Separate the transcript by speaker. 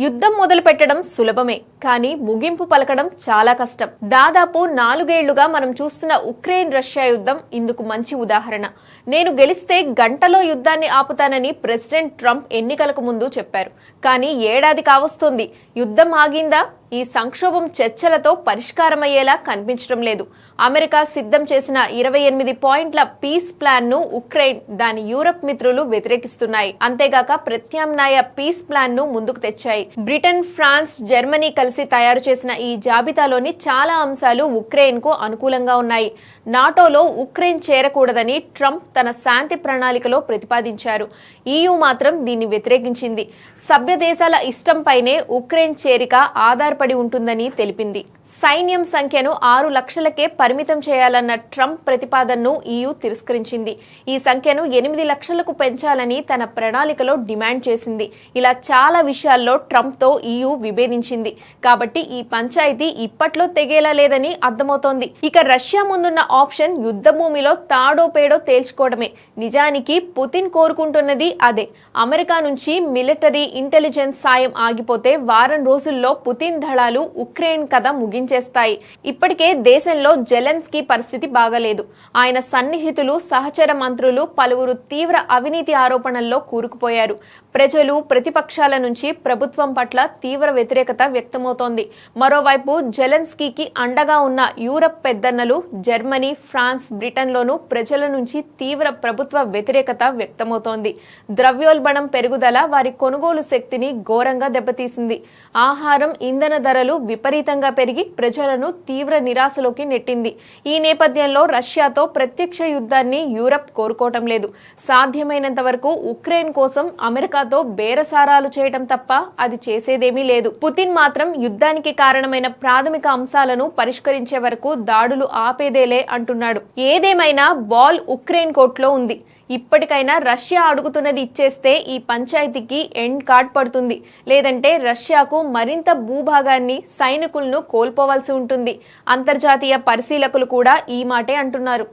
Speaker 1: యుద్ధం మొదలు పెట్టడం సులభమే కానీ ముగింపు పలకడం చాలా కష్టం. దాదాపు నాలుగేళ్ళుగా మనం చూస్తున్న ఉక్రెయిన్ రష్యా యుద్ధం ఇందుకు మంచి ఉదాహరణ. నేను గెలిస్తే గంటలో యుద్ధాన్ని ఆపుతానని ప్రెసిడెంట్ ట్రంప్ ఎన్నికలకు ముందు చెప్పారు. కానీ ఏడాది కావస్తోంది. యుద్ధం ఆగిందా? ఈ సంక్షోభం చర్చలతో పరిష్కారమయ్యేలా కనిపించడం లేదు. అమెరికా సిద్ధం చేసిన ఇరవై ఎనిమిది పాయింట్ల పీస్ ప్లాన్ను ఉక్రెయిన్ దాని యూరప్ మిత్రులు వ్యతిరేకిస్తున్నాయి. అంతేగాక ప్రత్యామ్నాయ పీస్ ప్లాన్ను ముందుకు తెచ్చాయి. బ్రిటన్ ఫ్రాన్స్ జర్మనీ కలిసి తయారు చేసిన ఈ జాబితాలోని చాలా అంశాలు ఉక్రెయిన్కు అనుకూలంగా ఉన్నాయి. నాటోలో ఉక్రెయిన్ చేరకూడదని ట్రంప్ తన శాంతి ప్రణాళికలో ప్రతిపాదించారు. ఈయూ మాత్రం దీన్ని వ్యతిరేకించింది. సభ్య దేశాల ఇష్టంపైనే ఉక్రెయిన్ చేరిక ఆధారపడి ఉంటుందని తెలిపింది. సైన్యం సంఖ్యను ఆరు లక్షలకే పరిమితం చేయాలన్న ట్రంప్ ప్రతిపాదనను ఈయూ తిరస్కరించింది. ఈ సంఖ్యను ఎనిమిది లక్షలకు పెంచాలని తన ప్రణాళికలో డిమాండ్ చేసింది. ఇలా చాలా విషయాల్లో ట్రంప్తో ఈయూ విభేదించింది. కాబట్టి ఈ పంచాయతీ ఇప్పట్లో తెగేలా లేదని అర్థమవుతోంది. ఇక రష్యా ముందున్న ఆప్షన్ యుద్ధ భూమిలో తాడో పేడో తేల్చుకోవడమే. నిజానికి పుతిన్ కోరుకుంటున్నది అదే. అమెరికా నుంచి మిలిటరీ ఇంటెలిజెన్స్ సాయం ఆగిపోతే వారం రోజుల్లో పుతిన్ దళాలు ఉక్రెయిన్ కథ ముగించేస్తాయి ఇప్పటికే దేశంలో జెలెన్స్కీ పరిస్థితి బాగలేదు. ఆయన సన్నిహితులు సహచర మంత్రులు పలువురు తీవ్ర అవినీతి ఆరోపణల్లో కూరుకుపోయారు. ప్రజలు ప్రతిపక్షాల నుంచి ప్రభుత్వం పట్ల తీవ్ర వ్యతిరేకత వ్యక్తమవుతోంది. మరోవైపు జెలెన్స్కీకి అండగా ఉన్న యూరప్ పెద్దన్నలు జర్మనీ ఫ్రాన్స్ బ్రిటన్లోనూ ప్రజల నుంచి తీవ్ర ప్రభుత్వ వ్యతిరేకత వ్యక్తమవుతోంది. ద్రవ్యోల్బణం పెరుగుదల వారి కొనుగోలు శక్తిని ఘోరంగా దెబ్బతీసింది. ఆహారం ఇంధన ధరలు విపరీతంగా పెరిగి ప్రజలను తీవ్ర నిరాశలోకి నెట్టింది. ఈ నేపథ్యంలో రష్యాతో ప్రత్యక్ష యుద్ధాన్ని యూరప్ కోరుకోవటం లేదు. సాధ్యమైనంత వరకు ఉక్రెయిన్ కోసం అమెరికా అమెరికాతో బేరసారాలు చేయటం తప్ప అది చేసేదేమీ లేదు. పుతిన్ మాత్రం యుద్ధానికి కారణమైన ప్రాథమిక అంశాలను పరిష్కరించే వరకు దాడులు ఆపేదేలే అంటున్నాడు. ఏదేమైనా బాల్ ఉక్రెయిన్ కోర్టులో ఉంది. ఇప్పటికైనా రష్యా అడుగుతున్నది ఇచ్చేస్తే ఈ పంచాయతీకి ఎండ్ కార్డ్ పడుతుంది. లేదంటే రష్యాకు మరింత భూభాగాన్ని సైనికులను కోల్పోవాల్సి ఉంటుంది. అంతర్జాతీయ పరిశీలకులు కూడా ఈ మాటే అంటున్నారు.